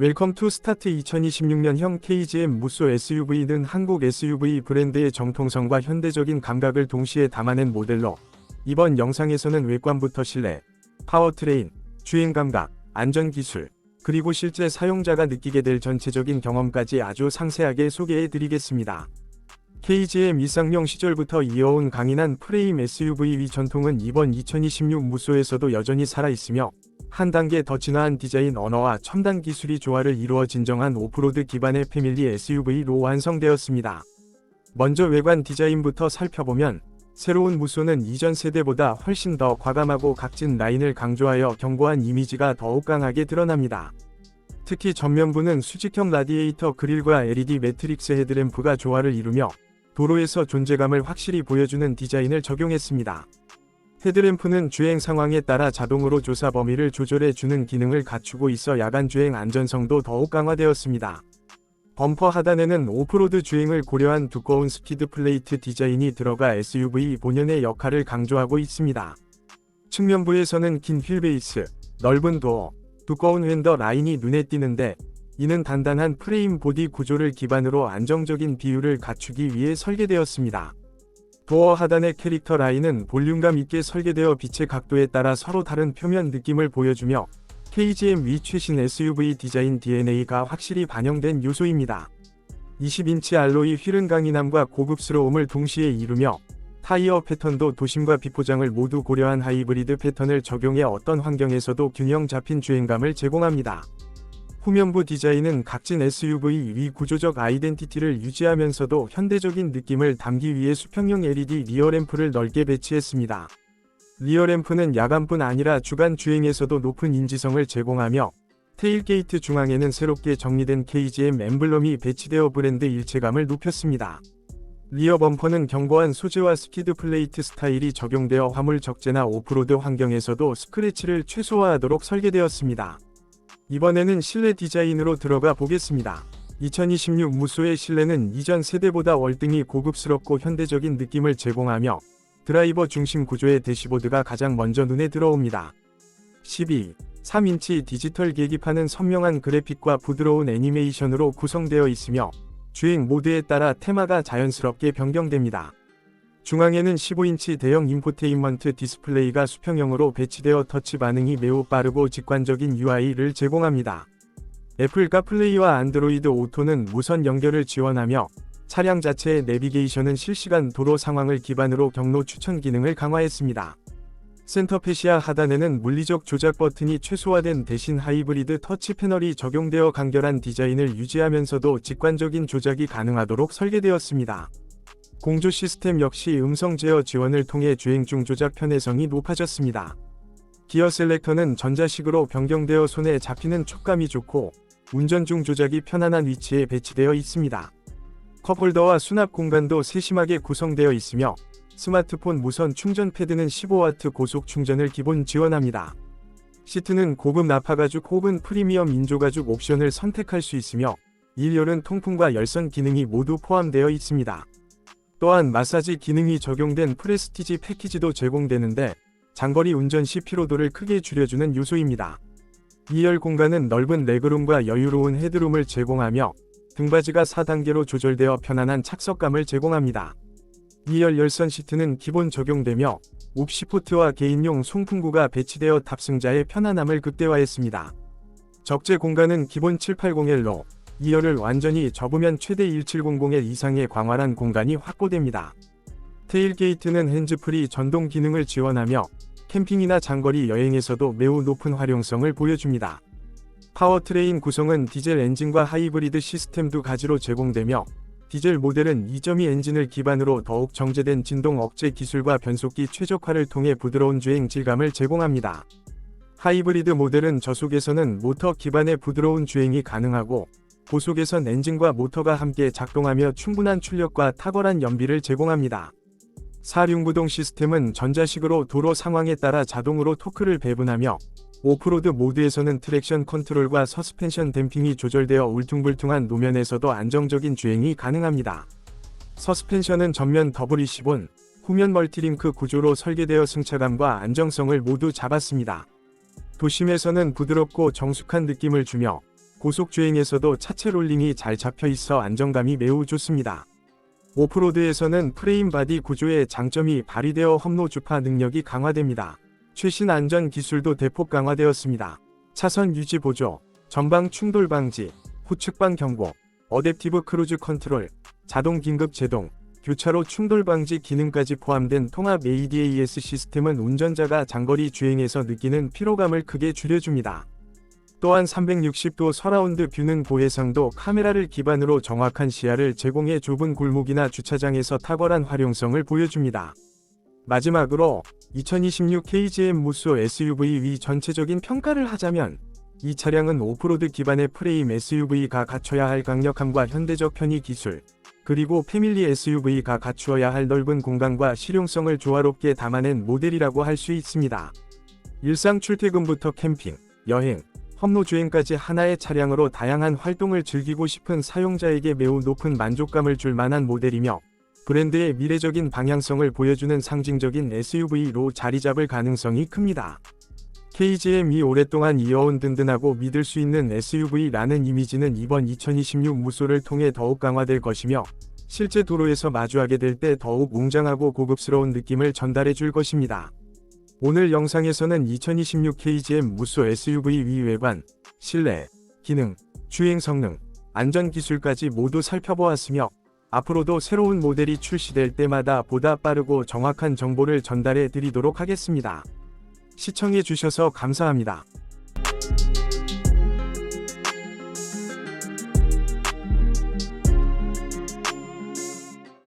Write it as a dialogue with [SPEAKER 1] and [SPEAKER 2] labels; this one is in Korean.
[SPEAKER 1] 웰컴 투 스타트 2026년형 KGM 무쏘 SUV는 한국 SUV 브랜드의 정통성과 현대적인 감각을 동시에 담아낸 모델로 이번 영상에서는 외관부터 실내, 파워트레인, 주행 감각, 안전 기술, 그리고 실제 사용자가 느끼게 될 전체적인 경험까지 아주 상세하게 소개해 드리겠습니다. KGM 일상용 시절부터 이어온 강인한 프레임 SUV 위 전통은 이번 2026 무쏘에서도 여전히 살아있으며 한 단계 더 진화한 디자인 언어와 첨단 기술이 조화를 이루어 진정한 오프로드 기반의 패밀리 SUV로 완성되었습니다. 먼저 외관 디자인부터 살펴보면 새로운 무쏘는 이전 세대보다 훨씬 더 과감하고 각진 라인을 강조하여 견고한 이미지가 더욱 강하게 드러납니다. 특히 전면부는 수직형 라디에이터 그릴과 LED 매트릭스 헤드램프가 조화를 이루며 도로에서 존재감을 확실히 보여주는 디자인을 적용했습니다. 헤드램프는 주행 상황에 따라 자동으로 조사 범위를 조절해 주는 기능을 갖추고 있어 야간 주행 안전성도 더욱 강화되었습니다. 범퍼 하단에는 오프로드 주행을 고려한 두꺼운 스키드 플레이트 디자인이 들어가 SUV 본연의 역할을 강조하고 있습니다. 측면부에서는 긴 휠베이스, 넓은 도어, 두꺼운 휀더 라인이 눈에 띄는데 이는 단단한 프레임 보디 구조를 기반으로 안정적인 비율을 갖추기 위해 설계되었습니다. 도어 하단의 캐릭터 라인은 볼륨감 있게 설계되어 빛의 각도에 따라 서로 다른 표면 느낌을 보여주며 KGM 위 최신 SUV 디자인 DNA가 확실히 반영된 요소입니다. 20인치 알로이 휠은 강인함과 고급스러움을 동시에 이루며 타이어 패턴도 도심과 비포장을 모두 고려한 하이브리드 패턴을 적용해 어떤 환경에서도 균형 잡힌 주행감을 제공합니다. 후면부 디자인은 각진 SUV 위 구조적 아이덴티티를 유지하면서도 현대적인 느낌을 담기 위해 수평형 LED 리어램프를 넓게 배치했습니다. 리어램프는 야간뿐 아니라 주간 주행에서도 높은 인지성을 제공하며 테일게이트 중앙에는 새롭게 정리된 KGM 엠블럼이 배치되어 브랜드 일체감을 높였습니다. 리어 범퍼는 견고한 소재와 스키드 플레이트 스타일이 적용되어 화물 적재나 오프로드 환경에서도 스크래치를 최소화하도록 설계되었습니다. 이번에는 실내 디자인으로 들어가 보겠습니다. 2026 무쏘의 실내는 이전 세대보다 월등히 고급스럽고 현대적인 느낌을 제공하며 드라이버 중심 구조의 대시보드가 가장 먼저 눈에 들어옵니다. 12, 3인치 디지털 계기판은 선명한 그래픽과 부드러운 애니메이션으로 구성되어 있으며 주행 모드에 따라 테마가 자연스럽게 변경됩니다. 중앙에는 15인치 대형 인포테인먼트 디스플레이가 수평형으로 배치되어 터치 반응이 매우 빠르고 직관적인 UI를 제공합니다. 애플 카플레이와 안드로이드 오토는 무선 연결을 지원하며 차량 자체의 내비게이션은 실시간 도로 상황을 기반으로 경로 추천 기능을 강화했습니다. 센터 페시아 하단에는 물리적 조작 버튼이 최소화된 대신 하이브리드 터치 패널이 적용되어 간결한 디자인을 유지하면서도 직관적인 조작이 가능하도록 설계되었습니다. 공조 시스템 역시 음성 제어 지원을 통해 주행 중 조작 편의성이 높아졌습니다. 기어 셀렉터는 전자식으로 변경되어 손에 잡히는 촉감이 좋고 운전 중 조작이 편안한 위치에 배치되어 있습니다. 컵홀더와 수납 공간도 세심하게 구성되어 있으며 스마트폰 무선 충전 패드는 15W 고속 충전을 기본 지원합니다. 시트는 고급 나파가죽 혹은 프리미엄 인조가죽 옵션을 선택할 수 있으며 1열은 통풍과 열선 기능이 모두 포함되어 있습니다. 또한 마사지 기능이 적용된 프레스티지 패키지도 제공되는데 장거리 운전 시 피로도를 크게 줄여주는 요소입니다. 2열 공간은 넓은 레그룸과 여유로운 헤드룸을 제공하며 등받이가 4단계로 조절되어 편안한 착석감을 제공합니다. 2열 열선 시트는 기본 적용되며 옵시포트와 개인용 송풍구가 배치되어 탑승자의 편안함을 극대화했습니다. 적재 공간은 기본 780L로 2열을 완전히 접으면 최대 1700L 이상의 광활한 공간이 확보됩니다. 테일게이트는 핸즈프리 전동 기능을 지원하며 캠핑이나 장거리 여행에서도 매우 높은 활용성을 보여줍니다. 파워트레인 구성은 디젤 엔진과 하이브리드 시스템 두 가지로 제공되며 디젤 모델은 2.2 엔진을 기반으로 더욱 정제된 진동 억제 기술과 변속기 최적화를 통해 부드러운 주행 질감을 제공합니다. 하이브리드 모델은 저속에서는 모터 기반의 부드러운 주행이 가능하고 고속에선 엔진과 모터가 함께 작동하며 충분한 출력과 탁월한 연비를 제공합니다. 사륜구동 시스템은 전자식으로 도로 상황에 따라 자동으로 토크를 배분하며 오프로드 모드에서는 트랙션 컨트롤과 서스펜션 댐핑이 조절되어 울퉁불퉁한 노면에서도 안정적인 주행이 가능합니다. 서스펜션은 전면 더블 20온, 후면 멀티링크 구조로 설계되어 승차감과 안정성을 모두 잡았습니다. 도심에서는 부드럽고 정숙한 느낌을 주며 고속주행에서도 차체 롤링이 잘 잡혀 있어 안정감이 매우 좋습니다. 오프로드에서는 프레임 바디 구조의 장점이 발휘되어 험로 주파 능력이 강화됩니다. 최신 안전 기술도 대폭 강화되었습니다. 차선 유지 보조, 전방 충돌 방지, 후측방 경고, 어댑티브 크루즈 컨트롤, 자동 긴급 제동, 교차로 충돌 방지 기능까지 포함된 통합 ADAS 시스템은 운전자가 장거리 주행에서 느끼는 피로감을 크게 줄여줍니다. 또한 360도 서라운드 뷰는 고해상도 카메라를 기반으로 정확한 시야를 제공해 좁은 골목이나 주차장에서 탁월한 활용성을 보여줍니다. 마지막으로 2026 KGM 무쏘 SUV 위 전체적인 평가를 하자면 이 차량은 오프로드 기반의 프레임 SUV가 갖춰야 할 강력함과 현대적 편의 기술, 그리고 패밀리 SUV가 갖추어야 할 넓은 공간과 실용성을 조화롭게 담아낸 모델이라고 할 수 있습니다. 일상 출퇴근부터 캠핑, 여행, 험로 주행까지 하나의 차량으로 다양한 활동을 즐기고 싶은 사용자에게 매우 높은 만족감을 줄 만한 모델이며 브랜드의 미래적인 방향성을 보여주는 상징적인 SUV로 자리 잡을 가능성이 큽니다. KGM이 오랫동안 이어온 든든하고 믿을 수 있는 SUV라는 이미지는 이번 2026 무쏘를 통해 더욱 강화될 것이며 실제 도로에서 마주하게 될 때 더욱 웅장하고 고급스러운 느낌을 전달해 줄 것입니다. 오늘 영상에서는 2026 KGM 무쏘 SUV 위 외관, 실내, 기능, 주행 성능, 안전 기술까지 모두 살펴보았으며 앞으로도 새로운 모델이 출시될 때마다 보다 빠르고 정확한 정보를 전달해 드리도록 하겠습니다. 시청해 주셔서 감사합니다.